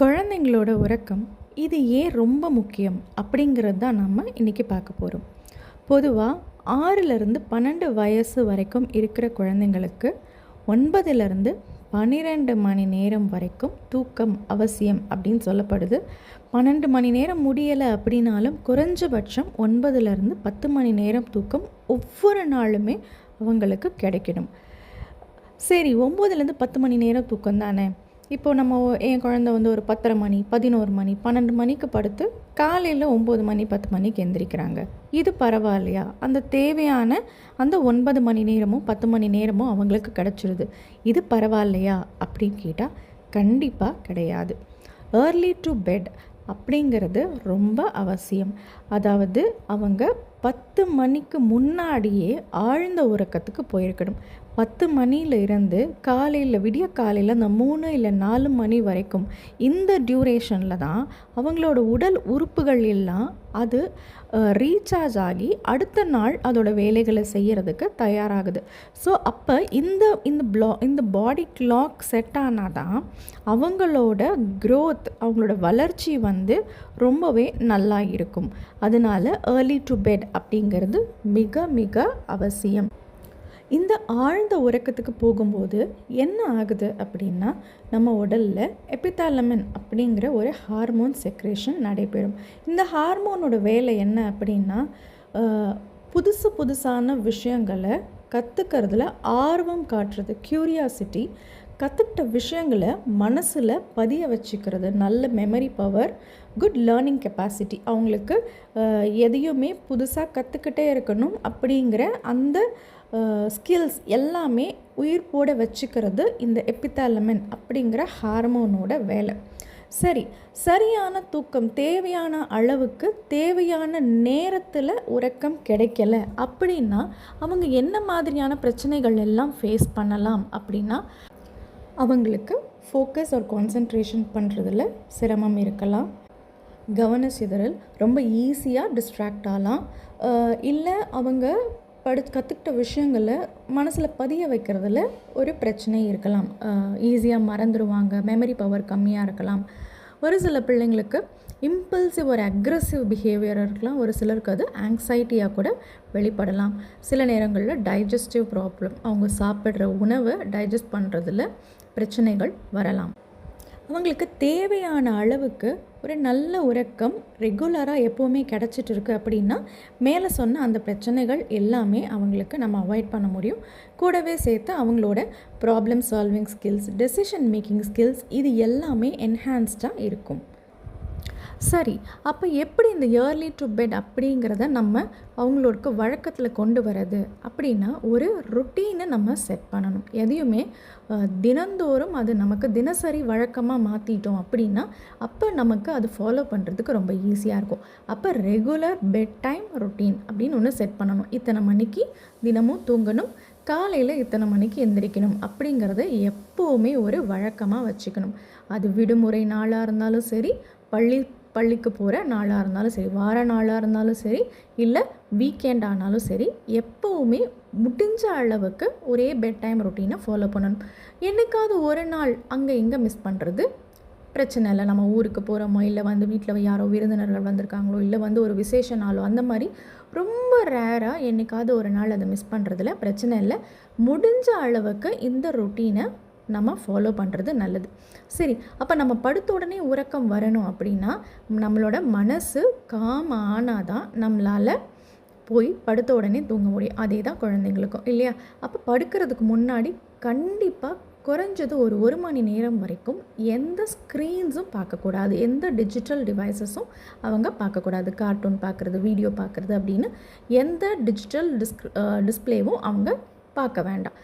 குழந்தைங்களோட உறக்கம் இது ஏன் ரொம்ப முக்கியம் அப்படிங்கிறது தான் நம்ம இன்றைக்கி பார்க்க போகிறோம் பொதுவாக ஆறிலிருந்து பன்னெண்டு வயசு வரைக்கும் இருக்கிற குழந்தைங்களுக்கு ஒன்பதுலேருந்து பன்னிரெண்டு மணி நேரம் வரைக்கும் தூக்கம் அவசியம் அப்படின்னு சொல்லப்படுது. பன்னெண்டு மணி நேரம் முடியலை அப்படின்னாலும் குறைஞ்சபட்சம் ஒன்பதுலேருந்து பத்து மணி நேரம் தூக்கம் ஒவ்வொரு நாளுமே அவங்களுக்கு கிடைக்கணும். சரி ஒம்போதுலேருந்து பத்து மணி நேரம் தூக்கம் தானே இப்போது நம்ம என் குழந்த வந்து ஒரு பத்தரை மணி பதினோரு மணி பன்னெண்டு மணிக்கு படுத்து காலையில் ஒம்பது மணி பத்து மணிக்கு எந்திரிக்கிறாங்க. இது பரவாயில்லையா? அந்த தேவையான அந்த ஒன்பது மணி நேரமும் பத்து மணி நேரமும் அவங்களுக்கு கிடச்சிருது. இது பரவாயில்லையா? அப்படின்னு கேட்டால் கண்டிப்பாக கிடையாது. ஏர்லி டு பெட் அப்படிங்கிறது ரொம்ப அவசியம். அதாவது அவங்க பத்து மணிக்கு முன்னாடியே ஆழ்ந்த உறக்கத்துக்கு போயிருக்கணும். பத்து மணியில இருந்து காலையில் விடிய காலையில் அந்த மூணு இல்லை நாலு மணி வரைக்கும் இந்த டியூரேஷனில் தான் அவங்களோட உடல் உறுப்புகள் எல்லாம் அது ரீசார்ஜ் ஆகி அடுத்த நாள் அதோட வேலைகளை செய்கிறதுக்கு தயாராகுது. ஸோ அப்போ இந்த இந்த ப்ளா இந்த பாடி கிளாக் செட் ஆனால் தான் அவங்களோட க்ரோத் அவங்களோட வளர்ச்சி வந்து ரொம்பவே நல்லா இருக்கும். அதனால ஏர்லி டு பெட் அப்படிங்கிறது மிக மிக அவசியம். இந்த ஆழ்ந்த உறக்கத்துக்கு போகும்போது என்ன ஆகுது அப்படின்னா நம்ம உடலில் எபித்தாலமன் அப்படிங்கிற ஒரு ஹார்மோன் செக்ரேஷன் நடைபெறும். இந்த ஹார்மோனோட வேலை என்ன அப்படின்னா புதுசு புதுசான விஷயங்களை கற்றுக்கிறதுல ஆர்வம் காட்டுறது க்யூரியாசிட்டி கற்றுக்கிட்ட விஷயங்களை மனசில் பதிய வச்சுக்கிறது நல்ல memory power good learning capacity அவங்களுக்கு எதையுமே புதுசாக கற்றுக்கிட்டே இருக்கணும் அப்படிங்கிற அந்த ஸ்கில்ஸ் எல்லாமே உயிர் போட வச்சுக்கிறது இந்த எபித்தாலமின் அப்படிங்கிற ஹார்மோனோட வேலை. சரி சரியான தூக்கம் தேவையான அளவுக்கு தேவையான நேரத்தில் உறக்கம் கிடைக்கல அப்படின்னா அவங்க என்ன மாதிரியான பிரச்சனைகள் எல்லாம் ஃபேஸ் பண்ணலாம் அப்படின்னா அவங்களுக்கு ஃபோக்கஸ் ஒரு கான்சன்ட்ரேஷன் பண்ணுறதுல சிரமம் இருக்கலாம். கவன சிதறல் ரொம்ப ஈஸியாக டிஸ்ட்ராக்ட் ஆகலாம். இல்லை அவங்க படி கற்றுக்கிட்ட விஷயங்களை மனசில் பதிய வைக்கிறதுல ஒரு பிரச்சனை இருக்கலாம். ஈஸியாக மறந்துடுவாங்க மெமரி பவர் கம்மியாக இருக்கலாம். ஒரு சில பிள்ளைங்களுக்கு இம்பல்சிவ் ஒரு அக்ரஸிவ் பிஹேவியர் இருக்கலாம். ஒரு சிலருக்கு அது ஆங்ஸைட்டியாக கூட வெளிப்படலாம். சில நேரங்களில் டைஜஸ்டிவ் ப்ராப்ளம் அவங்க சாப்பிட்ற உணவை டைஜஸ்ட் பண்ணுறதுல பிரச்சனைகள் வரலாம். அவங்களுக்கு தேவையான அளவுக்கு ஒரு நல்ல உறக்கம் ரெகுலராக எப்போவுமே கிடச்சிட்டு இருக்கு அப்படின்னா மேலே சொன்ன அந்த பிரச்சனைகள் எல்லாமே அவங்களுக்கு நம்ம அவாய்ட் பண்ண முடியும். கூடவே சேர்த்து அவங்களோட problem solving skills decision making skills இது எல்லாமே என்ஹான்ஸ்டாக இருக்கும். சரி அப்போ எப்படி இந்த இயர்லி டு பெட் அப்படிங்கிறத நம்ம அவங்களுக்கு வழக்கத்தில் கொண்டு வர்றது? அப்படின்னா ஒரு ருட்டீனை நம்ம செட் பண்ணணும். எதையுமே தினந்தோறும் அது நமக்கு தினசரி வழக்கமாக மாற்றிட்டோம் அப்படின்னா அப்போ நமக்கு அது ஃபாலோ பண்ணுறதுக்கு ரொம்ப ஈஸியாக இருக்கும். அப்போ ரெகுலர் பெட் டைம் ரொட்டீன் அப்படின்னு ஒன்று செட் பண்ணணும். இத்தனை மணிக்கு தினமும் தூங்கணும் காலையில் இத்தனை மணிக்கு எந்திரிக்கணும் அப்படிங்கிறத எப்போவுமே ஒரு வழக்கமாக வச்சுக்கணும். அது விடுமுறை நாளாக இருந்தாலும் சரி பள்ளி பள்ளிக்கு போகிற நாளாக இருந்தாலும் சரி வார நாளாக இருந்தாலும் சரி இல்லை வீக்கெண்ட் ஆனாலும் சரி எப்போவுமே முடிஞ்ச அளவுக்கு ஒரே பெட் டைம் ரொட்டீனை ஃபாலோ பண்ணணும். என்னைக்காவது ஒரு நாள் அங்கே இங்கே மிஸ் பண்ணுறது பிரச்சனை இல்லை. நம்ம ஊருக்கு போகிறோமோ இல்லை வந்து வீட்டில் யாரோ விருந்தினர்கள் வந்திருக்காங்களோ இல்லை வந்து ஒரு விசேஷ நாளோ அந்த மாதிரி ரொம்ப ரேராக என்னைக்காவது ஒரு நாள் அதை மிஸ் பண்ணுறதுல பிரச்சனை இல்லை. முடிஞ்ச அளவுக்கு இந்த ரொட்டீனை நம்ம ஃபாலோ பண்ணுறது நல்லது. சரி அப்போ நம்ம படுத்த உடனே உறக்கம் வரணும் அப்படின்னா நம்மளோட மனசு காம் ஆனால் தான் நம்மளால் போய் படுத்த உடனே தூங்க முடியும். அதே தான் குழந்தைங்களுக்கும் இல்லையா? அப்போ படுக்கிறதுக்கு முன்னாடி கண்டிப்பாக குறைஞ்சது ஒரு ஒரு மணி நேரம் வரைக்கும் எந்த ஸ்க்ரீன்ஸும் பார்க்கக்கூடாது. எந்த டிஜிட்டல் டிவைசஸும் அவங்க பார்க்கக்கூடாது. கார்ட்டூன் பார்க்குறது வீடியோ பார்க்குறது அப்படின்னு எந்த டிஜிட்டல் டிஸ்க் டிஸ்ப்ளேவும் அவங்க பார்க்க வேண்டாம்.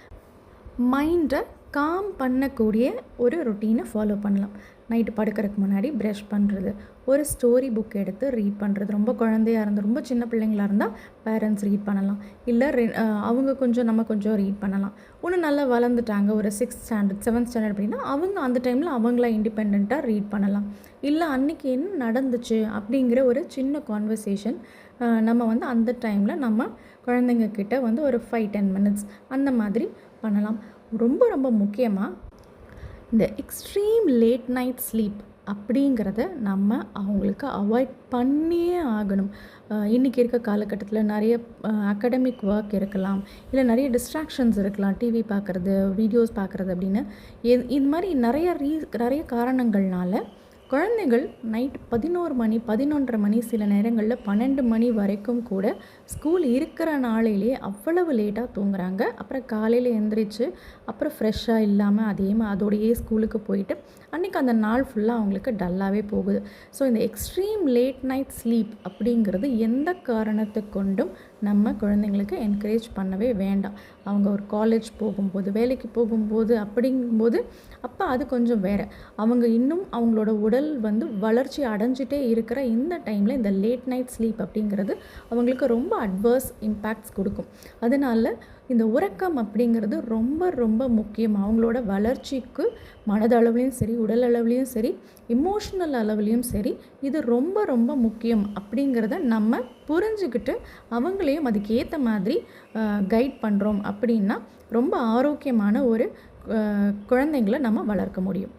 மைண்டை காம் பண்ணக்கூடிய ஒரு ரொட்டீனை ஃபாலோ பண்ணலாம். நைட்டு படுக்கிறதுக்கு முன்னாடி ப்ரஷ் பண்ணுறது ஒரு ஸ்டோரி புக் எடுத்து ரீட் பண்ணுறது ரொம்ப குழந்தையாக இருந்து ரொம்ப சின்ன பிள்ளைங்களாக இருந்தால் பேரண்ட்ஸ் ரீட் பண்ணலாம். இல்லை ரெ அவங்க கொஞ்சம் நம்ம கொஞ்சம் ரீட் பண்ணலாம். ஒன்று நல்லா வளர்ந்துட்டாங்க ஒரு சிக்ஸ்த் ஸ்டாண்டர்ட் செவன்த் ஸ்டாண்டர்ட் அப்படின்னா அவங்க அந்த டைமில் அவங்களா இண்டிபெண்ட்டாக ரீட் பண்ணலாம். இல்லை அன்றைக்கி என்ன நடந்துச்சு அப்படிங்கிற ஒரு சின்ன கான்வர்சேஷன் நம்ம வந்து அந்த டைமில் நம்ம குழந்தைங்க கிட்ட வந்து ஒரு ஃபைவ் டென் மினிட்ஸ் அந்த மாதிரி பண்ணலாம். ரொம்ப ரொம்ப முக்கியமாக இந்த எக்ஸ்ட்ரீம் லேட் நைட் ஸ்லீப் அப்படிங்கிறத நம்ம அவங்களுக்கு அவாய்ட் பண்ணியே ஆகணும். இன்றைக்கி இருக்க காலகட்டத்தில் நிறைய அகடமிக் ஒர்க் இருக்கலாம் இல்லை நிறைய டிஸ்ட்ராக்ஷன்ஸ் இருக்கலாம் டிவி பார்க்குறது வீடியோஸ் பார்க்குறது அப்படின்னு. இது மாதிரி நிறைய ரீ நிறைய காரணங்கள்னால குழந்தைகள் நைட் பதினோரு மணி பதினொன்றரை மணி சில நேரங்களில் பன்னெண்டு மணி வரைக்கும் கூட ஸ்கூல் இருக்கிற நாளையிலே அவ்வளவு லேட்டாக தூங்குறாங்க. அப்புறம் காலையில் எழுந்திரிச்சு அப்புறம் ஃப்ரெஷ்ஷாக இல்லாமல் அதே அதோடையே ஸ்கூலுக்கு போயிட்டு அன்றைக்கி அந்த நாள் ஃபுல்லாக அவங்களுக்கு டல்லாகவே போகுது. ஸோ இந்த எக்ஸ்ட்ரீம் லேட் நைட் ஸ்லீப் அப்படிங்கிறது எந்த காரணத்தை கொண்டும் நம்ம குழந்தைங்களுக்கு என்கரேஜ் பண்ணவே வேண்டாம். அவங்க ஒரு காலேஜ் போகும்போது வேலைக்கு போகும்போது அப்படிங்கும்போது அப்போ அது கொஞ்சம் வேறு. அவங்க இன்னும் அவங்களோட உடல் வந்து வளர்ச்சி அடைஞ்சிட்டே இருக்கிற இந்த டைமில் இந்த லேட் நைட் ஸ்லீப் அப்படிங்கிறது அவங்களுக்கு ரொம்ப அட்வர்ஸ் இம்பேக்ட்ஸ் கொடுக்கும். அதனால் இந்த உறக்கம் அப்படிங்கிறது ரொம்ப ரொம்ப முக்கியம். அவங்களோட வளர்ச்சிக்கு மனதளவுலேயும் சரி உடல் அளவுலேயும் சரி இமோஷனல் அளவுலேயும் சரி இது ரொம்ப ரொம்ப முக்கியம் அப்படிங்கிறத நம்ம புரிஞ்சுக்கிட்டு அவங்களையும் அதுக்கு ஏற்ற மாதிரி கைட் பண்ணுறோம் அப்படின்னா ரொம்ப ஆரோக்கியமான ஒரு குழந்தைங்களை நம்ம வளர்க்க முடியும்.